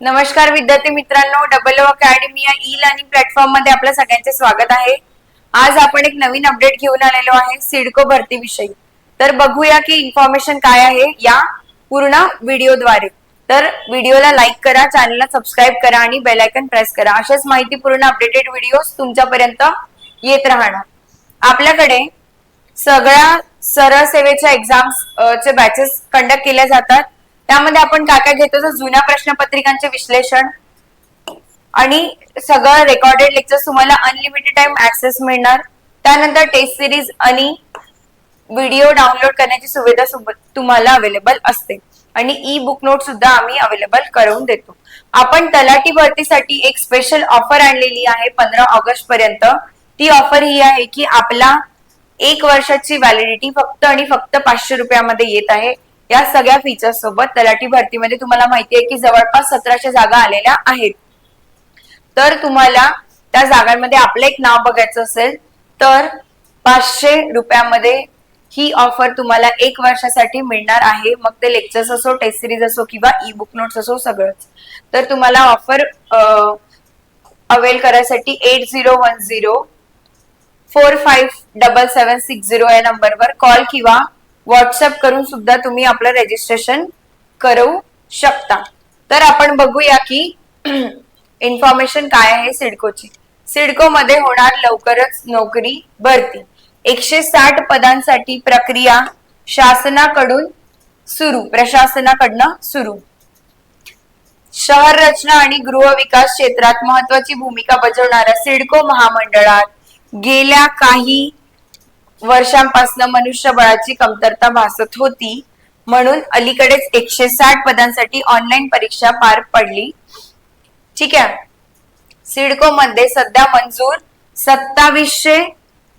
नमस्कार विद्यार्थी मित्रांनो डबल ओ अकॅडमी या ई लर्निंग प्लॅटफॉर्ममध्ये आपलं सगळ्यांचे स्वागत आहे. आज आपण एक नवीन अपडेट घेऊन आलेलो आहे सिडको भरती विषयी. तर बघूया की इन्फॉर्मेशन काय आहे या पूर्ण व्हिडिओद्वारे तर व्हिडिओला लाईक करा चॅनलला सबस्क्राईब करा आणि बेलायकन प्रेस करा. अशाच माहितीपूर्ण अपडेटेड व्हिडिओ तुमच्यापर्यंत येत राहणार. आपल्याकडे सगळ्या सरळ सेवेच्या एक्झाम्स चे बॅचेस कंडक्ट केल्या जातात. त्यामध्ये आपण काय काय घेतो? तर जुन्या प्रश्नपत्रिकांचे विश्लेषण आणि सगळं रेकॉर्डेड लेक्चर तुम्हाला अनलिमिटेड टाइम ऍक्सेस मिळणार. त्यानंतर टेस्ट सिरीज आणि व्हिडिओ डाउनलोड करण्याची सुविधा तुम्हाला अवेलेबल असते. आणि ई बुक नोट सुद्धा आम्ही अवेलेबल करून देतो. आपण तलाठी भरतीसाठी एक स्पेशल ऑफर आणलेली आहे पंधरा ऑगस्ट पर्यंत. ती ऑफर ही आहे की आपला एक वर्षाची व्हॅलिडिटी फक्त आणि फक्त पाचशे रुपयामध्ये येत आहे. या सगळ्या फीचर्स सोबत तलाठी भरतीमध्ये तुम्हाला माहिती आहे की जवळपास सतराशे जागा आलेल्या आहेत. तर तुम्हाला त्या जागांमध्ये आपलं एक नाव बघायचं असेल तर पाचशे रुपयामध्ये ही ऑफर तुम्हाला एक वर्षासाठी मिळणार आहे. मग ते लेक्चर्स असो टेस्ट सिरीज असो किंवा ई बुक नोट्स असो सगळंच. तर तुम्हाला ऑफर अवेल करायसाठी eight zero one zero four five double seven six zero या नंबरवर कॉल किंवा व्हॉट्सअप करून सुद्धा तुम्ही आपलं रेजिस्ट्रेशन करू शकता. तर आपण बघूया की इन्फॉर्मेशन काय आहे सिडकोची. सिडको मध्ये होणार लवकरच नोकरी भरती. एकशे साठ पदांसाठी प्रक्रिया शासनाकडून सुरू प्रशासनाकडनं सुरू. शहर रचना आणि गृहविकास क्षेत्रात महत्वाची भूमिका बजावणाऱ्या सिडको महामंडळात गेल्या काही वर्षांपासून मनुष्यबळाची कमतरता भासत होती. म्हणून अलीकडेच एकशे साठ पदांसाठी ऑनलाईन परीक्षा पार पडली. ठीक आहे. सिडको मध्ये सध्या मंजूर सत्तावीसशे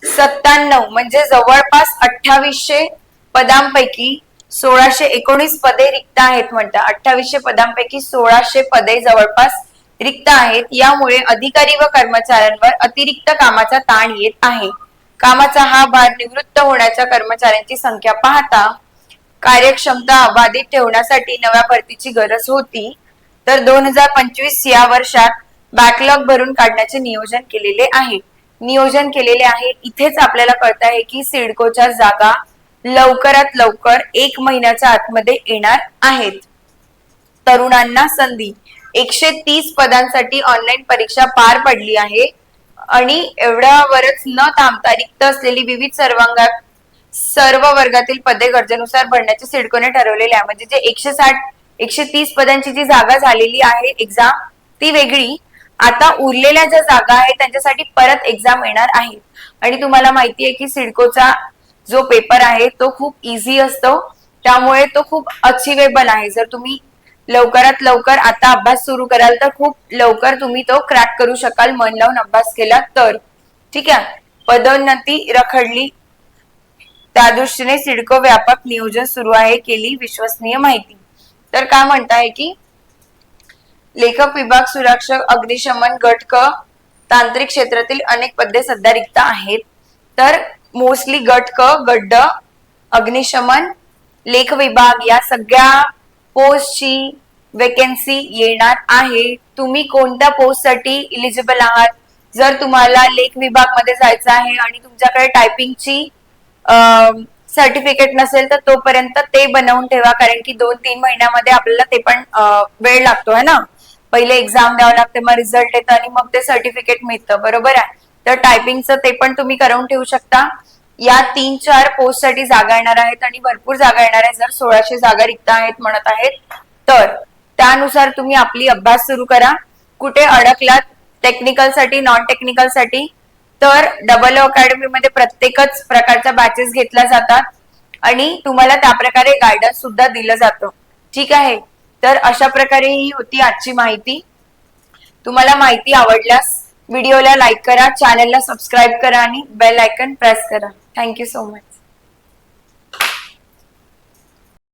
सत्त्याण्णव म्हणजे जवळपास अठ्ठावीसशे पदांपैकी सोळाशे एकोणीस पदे रिक्त आहेत म्हणतात. अठ्ठावीसशे पदांपैकी सोळाशे पदे जवळपास रिक्त आहेत. यामुळे अधिकारी व कर्मचाऱ्यांवर अतिरिक्त कामाचा ताण येत आहे. कामाचा हा भार निवृत्त होण्याच्या कर्मचाऱ्यांची संख्या पाहता कार्यक्षमता अबाधित ठेवण्यासाठी नव्या भरतीची गरज होती. तर दोन हजार पंचवीस या वर्षात बॅकलॉग भरून काढण्याचे नियोजन केलेले आहे. नियोजन केलेले आहे. इथेच आपल्याला कळत आहे की सिडकोच्या जागा लवकरात लवकर एक महिन्याच्या आतमध्ये येणार आहेत. तरुणांना संधी. एकशे तीस पदांसाठी ऑनलाईन परीक्षा पार पडली आहे. आणि एवढ्यावरच न थांबता रिक्त असलेली विविध सर्वांगात सर्व वर्गातील पदे गरजेनुसार भरण्याचे सिडकोने ठरवलेले आहे. म्हणजे जे एकशे साठ एकशे तीस पदांची जी जागा झालेली आहे एक्झाम ती वेगळी. आता उरलेल्या ज्या जागा आहेत त्यांच्यासाठी परत एक्झाम येणार आहे. आणि तुम्हाला माहिती आहे की सिडकोचा जो पेपर आहे तो खूप इझी असतो. त्यामुळे तो खूप अचिवेबल आहे. जर तुम्ही लवकरात लवकर आता अभ्यास सुरू कराल तर खूप लवकर तुम्ही तो क्रॅक करू शकाल मन लावून अभ्यास केला तर. ठीक आहे? पदोन्नती रखडली. त्या दृष्टीने सिडको व्यापक नियोजन सुरू आहे केली विश्वसनीय माहिती. तर काय म्हणताय की लेखक विभाग सुरक्षक अग्निशमन गट क तांत्रिक क्षेत्रातील अनेक पदे सध्या रिक्त आहेत. तर मोस्टली गट क गड्ड अग्निशमन लेख विभाग या सगळ्या पोस्टची वेकेन्सी येणार आहे. तुम्ही कोणत्या पोस्टसाठी इलिजिबल आहात? जर तुम्हाला लेख विभागमध्ये जायचं आहे आणि तुमच्याकडे टायपिंगची सर्टिफिकेट नसेल तर तोपर्यंत ते बनवून ठेवा. कारण की दोन तीन महिन्यामध्ये आपल्याला ते पण वेळ लागतो है ना? पहिले एक्झाम द्यावं लागते मग रिझल्ट येतं आणि मग ते सर्टिफिकेट मिळतं. बरोबर आहे? तर टायपिंगचं ते पण तुम्ही करून ठेवू शकता. या तीन चार पोस्टसाठी जागा येणार आहेत आणि भरपूर जागा येणार आहेत. जर सोळाशे जागा रिक्त आहेत म्हणत आहेत तर त्यानुसार तुम्ही आपली अभ्यास सुरू करा. कुठे अडकलात टेक्निकलसाठी नॉन टेक्निकलसाठी तर डबल अकॅडमी मध्ये प्रत्येकच प्रकारच्या बॅचेस घेतल्या जातात आणि तुम्हाला त्या प्रकारे गायडन्स सुद्धा दिलं जातं. ठीक आहे? तर अशा प्रकारे ही होती आजची माहिती. तुम्हाला माहिती आवडल्यास व्हिडिओला लाईक करा चॅनलला सबस्क्राईब करा आणि बेल आयकन प्रेस करा. Thank you so much.